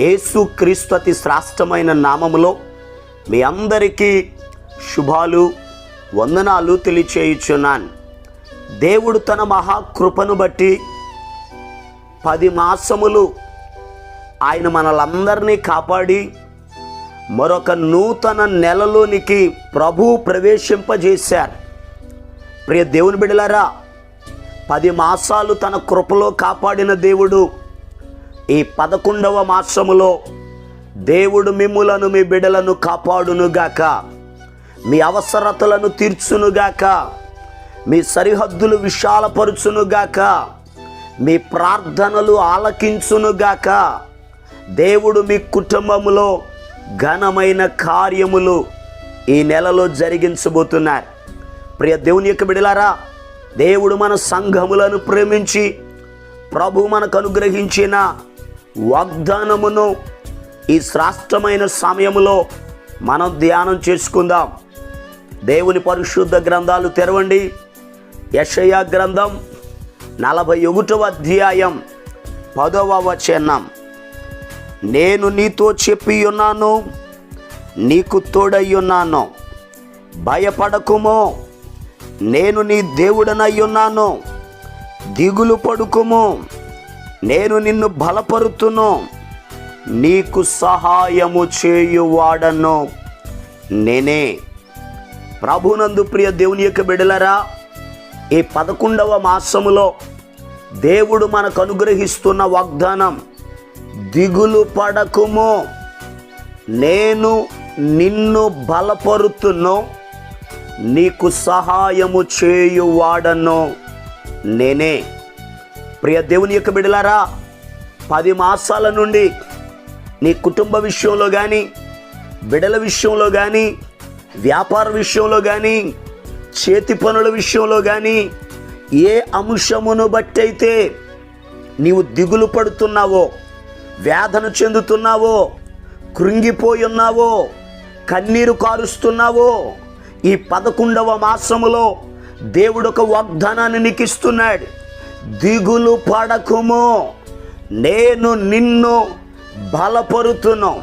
యేసు క్రీస్తు అతి శ్రాష్టమైన నామములో మీ అందరికీ శుభాలు వందనాలు తెలియచేయుచున్నాను. దేవుడు తన మహాకృపను బట్టి పది మాసములు ఆయన మనలందరినీ కాపాడి మరొక నూతన నెలలోనికి ప్రభు ప్రవేశింపజేశారు. ప్రియ దేవుని బిడలరా పది మాసాలు తన కృపలో కాపాడిన దేవుడు ఈ పదకొండవ మాసములో దేవుడు మిమ్ములను మీ బిడలను కాపాడునుగాక. మీ అవసరతలను తీర్చునుగాక. మీ సరిహద్దులు విశాలపరుచునుగాక. మీ ప్రార్థనలు ఆలకించునుగాక. దేవుడు మీ కుటుంబములో ఘనమైన కార్యములు ఈ నెలలో జరిగించబోతున్నారు. ప్రియ దేవుని యొక్క బిడలారా దేవుడు మన సంఘములను ప్రేమించి ప్రభు మనకు అనుగ్రహించిన వాగ్దానమును ఈ శ్రాష్టమైన సమయములో మనం ధ్యానం చేసుకుందాం. దేవుని పరిశుద్ధ గ్రంథాలు తెరవండి. యషయ గ్రంథం నలభై ఒకటవ అధ్యాయం పదవ వచనం. నేను నీతో చెప్పి ఉన్నాను నీకు తోడై ఉన్నాను. భయపడకుమో నేను నీ దేవుడనై ఉన్నాను. దిగులు పడుకుము నేను నిన్ను బలపరుతును. నీకు సహాయము చేయువాడను. నేనే. ప్రభునందు ప్రియ దేవుని యొక్క బిడలరా ఈ పదకొండవ మాసములో దేవుడు మనకు అనుగ్రహిస్తున్న వాగ్దానం దిగులు పడకుము. నేను నిన్ను బలపరుతును. నీకు సహాయము చేయువాడను. నేనే. ప్రియ దేవుని యొక్క బిడలారా పది మాసాల నుండి నీ కుటుంబ విషయంలో కానీ బిడల విషయంలో కానీ వ్యాపార విషయంలో కానీ చేతి పనుల విషయంలో కానీ ఏ అంశమును బట్టయితే నీవు దిగులు పడుతున్నావో వేదన చెందుతున్నావో కృంగిపోయి ఉన్నావో కన్నీరు కారుస్తున్నావో ఈ పదకొండవ మాసములో దేవుడు ఒక వాగ్దానాన్ని నీకు ఇస్తున్నాడు దిగులు పడకుము. నేను నిన్ను బలపరుతును.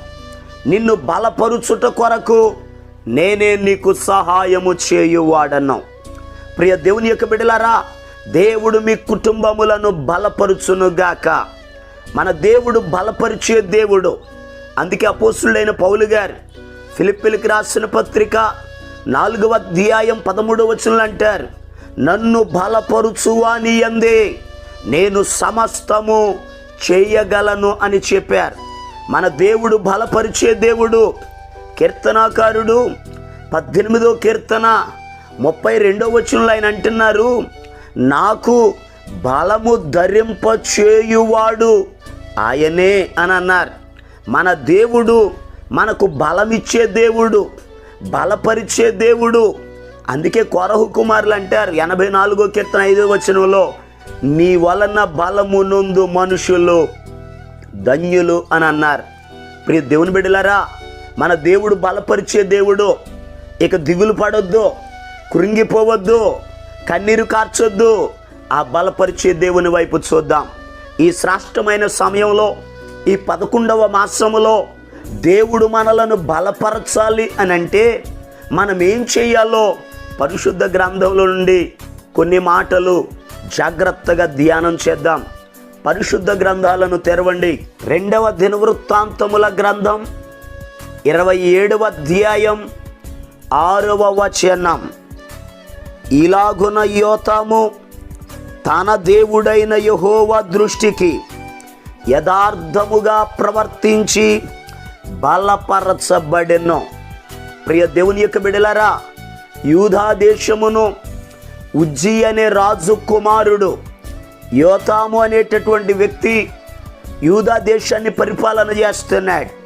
నిన్ను బలపరుచుట కొరకు నేనే నీకు సహాయము చేయువాడను. ప్రియ దేవుని యొక్క బిడలారా దేవుడు మీ కుటుంబములను బలపరుచునుగాక మన దేవుడు బలపరిచే దేవుడు. అందుకే అపోసులైన పౌలు గారు ఫిలిపిలికి రాసిన పత్రిక నాలుగవ అధ్యాయం పదమూడవ వచనంలో అంటారు నన్ను బలపరుచువాని అందే. నేను సమస్తము చేయగలను అని చెప్పారు. మన దేవుడు బలపరిచే దేవుడు కీర్తనాకారుడు. పద్దెనిమిదో కీర్తన ముప్పై రెండో వచనంలో ఆయన అంటున్నారు నాకు బలము ధరింప చేయువాడు ఆయనే అని అన్నారు. మన దేవుడు మనకు బలమిచ్చే దేవుడు బలపరిచే దేవుడు అందుకే కొరహు కుమారులు అంటారు ఎనభై నాలుగో కీర్తన ఐదో వచనంలో నీ వలన బలము నొందు మనుషులు ధన్యులు అని అన్నారు. ప్రియ దేవుని బిడ్డలారా మన దేవుడు బలపరిచే దేవుడు. ఇక దిగులు పడొద్దు కృంగిపోవద్దు కన్నీరు కార్చొద్దు. ఆ బలపరిచే దేవుని వైపు చూద్దాం. ఈ శ్రాష్టమైన సమయంలో ఈ పదకొండవ మాసములో దేవుడు మనలను బలపరచాలి అని అంటే మనం ఏం చేయాలో పరిశుద్ధ గ్రంథంలో నుండి కొన్ని మాటలు జాగ్రత్తగా ధ్యానం చేద్దాం. పరిశుద్ధ గ్రంథాలను తెరవండి. రెండవ దినవృత్తాంతముల గ్రంథం ఇరవై ఏడవ అధ్యాయం ఆరవ వచనం. ఇలాగున యోతాము తన దేవుడైన యహోవ దృష్టికి యథార్థముగా ప్రవర్తించి బలపరచబడెను. ప్రియ దేవుని యొక్క బిడలరా యూధాదేశమును ఉజ్జి అనే రాజు కుమారుడు యోతాము అనేటటువంటి వ్యక్తి యూదా దేశాన్ని పరిపాలన చేస్తున్నాడు.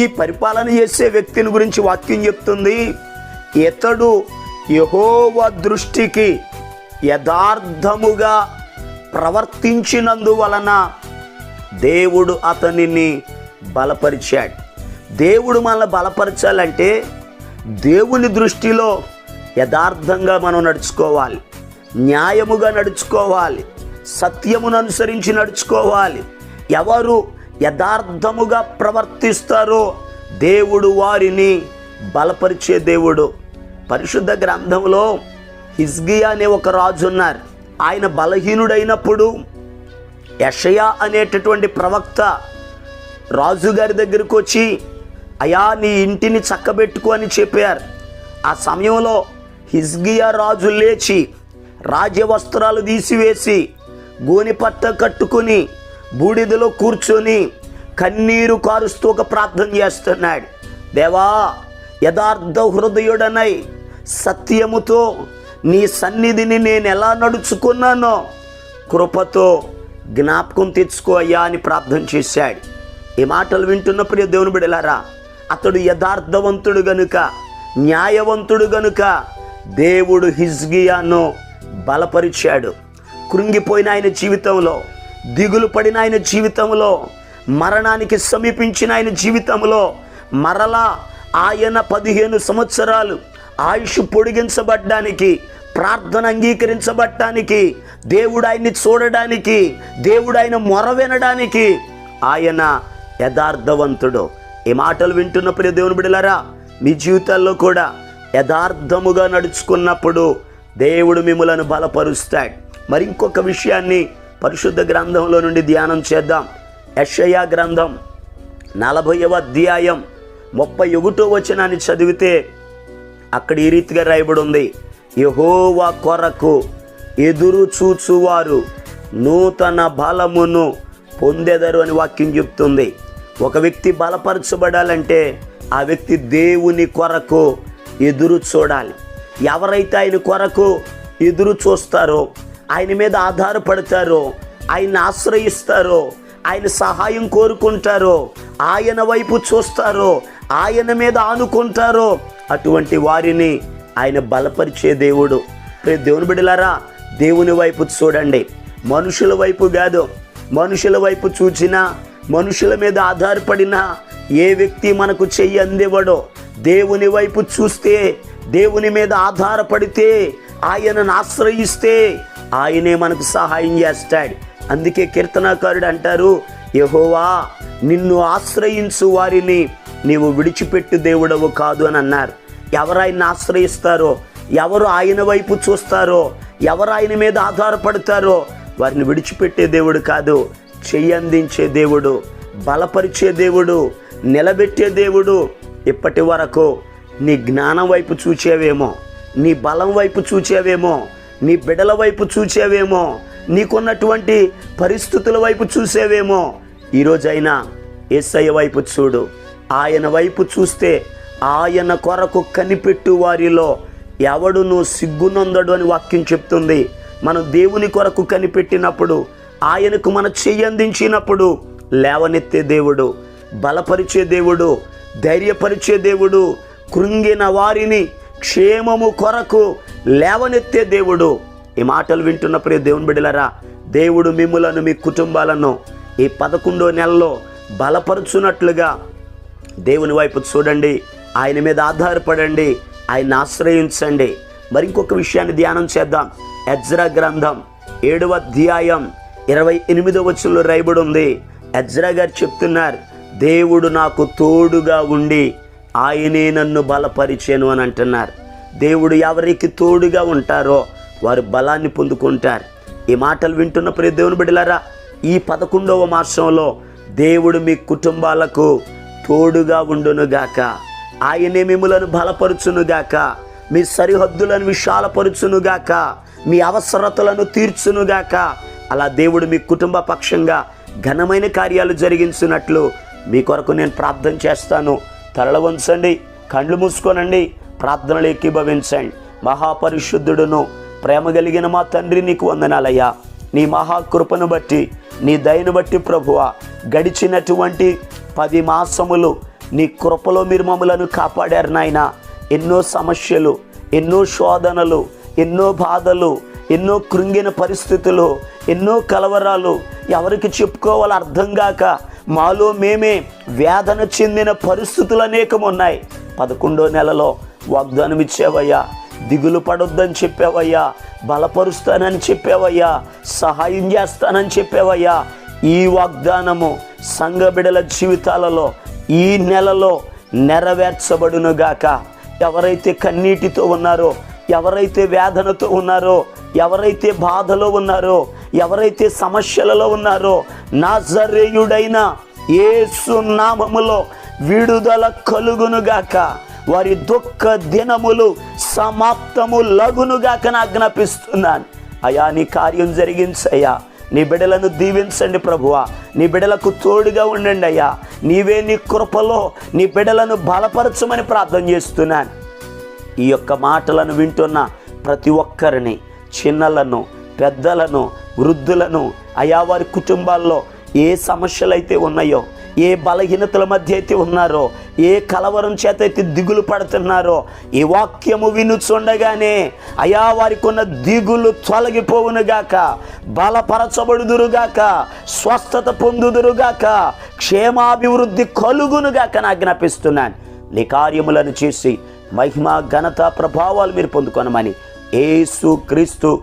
ఈ పరిపాలన చేసే వ్యక్తిని గురించి వాక్యం చెప్తుంది. ఇతడు యహోవ దృష్టికి యథార్థముగా ప్రవర్తించినందువలన దేవుడు అతనిని బలపరిచాడు. దేవుడు మనల్ని బలపరచాలంటే దేవుని దృష్టిలో యథార్థంగా మనం నడుచుకోవాలి. న్యాయముగా నడుచుకోవాలి. సత్యమును అనుసరించి నడుచుకోవాలి. ఎవరు యథార్థముగా ప్రవర్తిస్తారో దేవుడు వారిని బలపరిచే దేవుడు. పరిశుద్ధ గ్రంథంలో హిజ్గియా అనే ఒక రాజు ఉన్నారు. ఆయన బలహీనుడైనప్పుడు యషయా అనేటటువంటి ప్రవక్త రాజుగారి దగ్గరకు వచ్చి అయా నీ ఇంటిని చక్కబెట్టుకో అని చెప్పారు. ఆ సమయంలో హిజ్గియా రాజు లేచి రాజ్యవస్త్రాలు తీసివేసి గోనిపట్ట కట్టుకుని బూడిదలో కూర్చొని కన్నీరు కారుస్తూ ఒక ప్రార్థన చేస్తున్నాడు. దేవా యథార్థ హృదయుడనై సత్యముతో నీ సన్నిధిని నేను ఎలా నడుచుకున్నానో కృపతో జ్ఞాపకం తెచ్చుకో అయ్యా అని ప్రార్థన చేశాడు. ఈ మాటలు వింటున్న ప్రియ దేవుని బిడలారా అతడు యథార్థవంతుడు గనుక న్యాయవంతుడు గనుక దేవుడు హిజ్గియాను బలపరిచాడు. కృంగిపోయిన ఆయన జీవితంలో దిగులు పడిన ఆయన జీవితంలో మరణానికి సమీపించిన ఆయన జీవితంలో మరలా ఆయన పదిహేను సంవత్సరాలు ఆయుష్ పొడిగించబడ్డానికి ప్రార్థన అంగీకరించబడటానికి దేవుడు ఆయన్ని చూడడానికి దేవుడు ఆయన మొర వినడానికి ఆయన యథార్థవంతుడు. ఈ మాటలు వింటున్నప్పుడు దేవుని బిడలారా మీ జీవితాల్లో కూడా యథార్థముగా నడుచుకున్నప్పుడు దేవుడు మిమ్మలను బలపరుస్తాడు. మరి ఇంకొక విషయాన్ని పరిశుద్ధ గ్రంథంలో నుండి ధ్యానం చేద్దాం. యషయా గ్రంథం నలభైవ అధ్యాయం ముప్పై ఒకటో వచనాన్ని చదివితే అక్కడ ఈ రీతిగా రాయబడి ఉంది యహోవా కొరకు ఎదురు చూచువారు నూతన బలమును పొందెదరు అని వాక్యం చెప్తుంది. ఒక వ్యక్తి బలపరచబడాలంటే ఆ వ్యక్తి దేవుని కొరకు ఎదురు చూడాలి. ఎవరైతే ఆయన కొరకు ఎదురు చూస్తారో ఆయన మీద ఆధారపడతారో ఆయన ఆశ్రయిస్తారో ఆయన సహాయం కోరుకుంటారో ఆయన వైపు చూస్తారో ఆయన మీద ఆనుకుంటారో అటువంటి వారిని ఆయన బలపరిచే దేవుడు. రే దేవుని బిడలారా దేవుని వైపు చూడండి. మనుషుల వైపు కాదు మనుషుల వైపు చూచినా మనుషుల మీద ఆధారపడిన ఏ వ్యక్తి మనకు చెయ్యి అందివ్వడో దేవుని వైపు చూస్తే దేవుని మీద ఆధారపడితే ఆయనను ఆశ్రయిస్తే ఆయనే మనకు సహాయం చేస్తాడు. అందుకే కీర్తనాకారుడు అంటారు యహోవా నిన్ను ఆశ్రయించు వారిని నీవు విడిచిపెట్టు దేవుడవు కాదు అని అన్నారు. ఎవరు ఆయన ఆశ్రయిస్తారో ఎవరు ఆయన వైపు చూస్తారో ఎవరు ఆయన మీద ఆధారపడతారో వారిని విడిచిపెట్టే దేవుడు కాదు చెయ్యి అందించే దేవుడు బలపరిచే దేవుడు నిలబెట్టే దేవుడు ఇప్పటి వరకు నీ జ్ఞానం వైపు చూచేవేమో నీ బలం వైపు చూచేవేమో నీ బిడల వైపు చూచేవేమో నీకున్నటువంటి పరిస్థితుల వైపు చూసేవేమో ఈరోజైనా ఏసయ్య వైపు చూడు. ఆయన వైపు చూస్తే ఆయన కొరకు కనిపెట్టు వారిలో ఎవడును సిగ్గునొందడు అని వాక్యం చెప్తుంది. మనం దేవుని కొరకు కనిపెట్టినప్పుడు ఆయనకు మన చెయ్యందించినప్పుడు లేవనెత్తే దేవుడు బలపరిచే దేవుడు ధైర్యపరిచే దేవుడు కృంగిన వారిని క్షేమము కొరకు లేవనెత్తే దేవుడు. ఈ మాటలు వింటున్న ప్రియ దేవుని బిడలరా దేవుడు మిమ్ములను మీ కుటుంబాలను ఈ పదకొండో నెలలో బలపరుచున్నట్లుగా దేవుని వైపు చూడండి. ఆయన మీద ఆధారపడండి. ఆయన ఆశ్రయించండి. మరి ఇంకొక విషయాన్ని ధ్యానం చేద్దాం. ఎజ్రా గ్రంథం ఏడవ అధ్యాయం ఇరవై ఎనిమిదవ వచనంలో రాయబడి ఉంది. ఎజ్రా గారు చెప్తున్నారు దేవుడు నాకు తోడుగా ఉండి ఆయనే నన్ను బలపరిచాను అని అంటున్నారు. దేవుడు ఎవరికి తోడుగా ఉంటారో వారు బలాన్ని పొందుకుంటారు. ఈ మాటలు వింటున్న ప్రతి దేవుని బిడ్డలారా ఈ పదకొండవ మాసంలో దేవుడు మీ కుటుంబాలకు తోడుగా ఉండునుగాక ఆయనే మిమ్మలను బలపరుచునుగాక మీ సరిహద్దులను విశాలపరుచునుగాక మీ అవసరతలను తీర్చునుగాక అలా దేవుడు మీ కుటుంబ పక్షంగా ఘనమైన కార్యాలు జరిగించినట్లు మీ కొరకు నేను ప్రార్థన చేస్తాను. తలలు వంచండి కళ్ళు మూసుకోనండి. ప్రార్థనలు ఎక్కిభవించండి మహాపరిశుద్ధుడును ప్రేమ కలిగిన మా తండ్రి నీకు వందనాలయ్యా. నీ మహాకృపను బట్టి నీ దయను బట్టి ప్రభువ గడిచినటువంటి పది మాసములు నీ కృపలో మీరు మమ్మలను కాపాడారు నాయన. ఎన్నో సమస్యలు ఎన్నో శోధనలు ఎన్నో బాధలు ఎన్నో కృంగిన పరిస్థితులు ఎన్నో కలవరాలు ఎవరికి చెప్పుకోవాలో అర్థం కాక మాలో మేమే వేదన చెందిన పరిస్థితులు అనేకం ఉన్నాయి పదకొండో నెలలో వాగ్దానం ఇచ్చావయ్యా. దిగులు పడొద్దని చెప్పావయ్యా. బలపరుస్తానని చెప్పావయ్యా. సహాయం చేస్తానని చెప్పావయ్యా. ఈ వాగ్దానము సంఘ బిడల జీవితాలలో ఈ నెలలో నెరవేర్చబడునుగాక. ఎవరైతే కన్నీటితో ఉన్నారో ఎవరైతే వేదనతో ఉన్నారో ఎవరైతే బాధలో ఉన్నారో ఎవరైతే సమస్యలలో ఉన్నారో నాజరేయుడైన యేసు నామములో విడుదల కలుగునుగాక వారి దుఃఖ దినములు సమాప్తము లగునుగాక ఆజ్ఞాపిస్తున్నాను. అయా నీ కార్యం జరిగించయ్యా నీ బిడలను దీవించండి ప్రభువా. నీ బిడలకు తోడుగా ఉండండి అయ్యా. నీవే నీ కృపలో నీ బిడలను బలపరచమని ప్రార్థన చేస్తున్నాను. ఈ యొక్క మాటలను వింటున్న ప్రతి ఒక్కరిని చిన్నలను పెద్దలను వృద్ధులను అయా వారి కుటుంబాల్లో ఏ సమస్యలు అయితే ఉన్నాయో ఏ బలహీనతల మధ్య అయితే ఉన్నారో ఏ కలవరం చేత అయితే దిగులు పడుతున్నారో ఈ వాక్యము వినుచుండగానే అయా వారికి ఉన్న దిగులు తొలగిపోవునుగాక బలపరచబడుదురుగాక స్వస్థత పొందుదురుగాక క్షేమాభివృద్ధి కలుగునుగాక నా ఆజ్ఞాపిస్తున్నాను. నీ కార్యములను చేసి మహిమ ఘనత ప్రభావాలు మీరు పొందుకొనమని ఏసు క్రీస్తు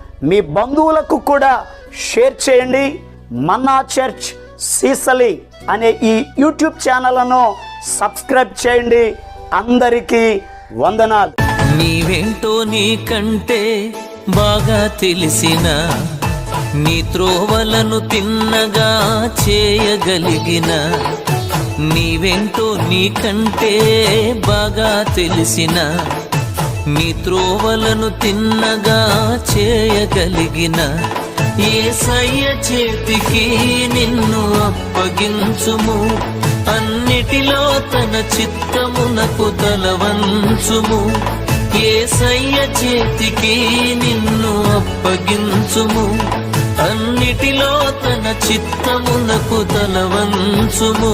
మీ బంధువులకు కూడా షేర్ చేయండి. మన్నా చర్చ్ సీసలి అనే ఈ యూట్యూబ్ ఛానల్ను సబ్స్క్రైబ్ చేయండి. అందరికీ వందనాలు. నీవేంటో నీకంటే బాగా తెలిసిన నీ త్రోవలను తిన్నగా చేయగలిగిన నీవేంటో నీకంటే బాగా తెలిసిన నీ త్రోవలను తిన్నగా చేయగలిగిన ఏసయ్య చేతికి నిన్ను అప్పగించుము. అన్నిటిలో తన చిత్తమునకు తలవంచుము. ఏసయ్య చేతికి నిన్ను అప్పగించుము. అన్నిటిలో తన చిత్తమునకు తలవంచుము.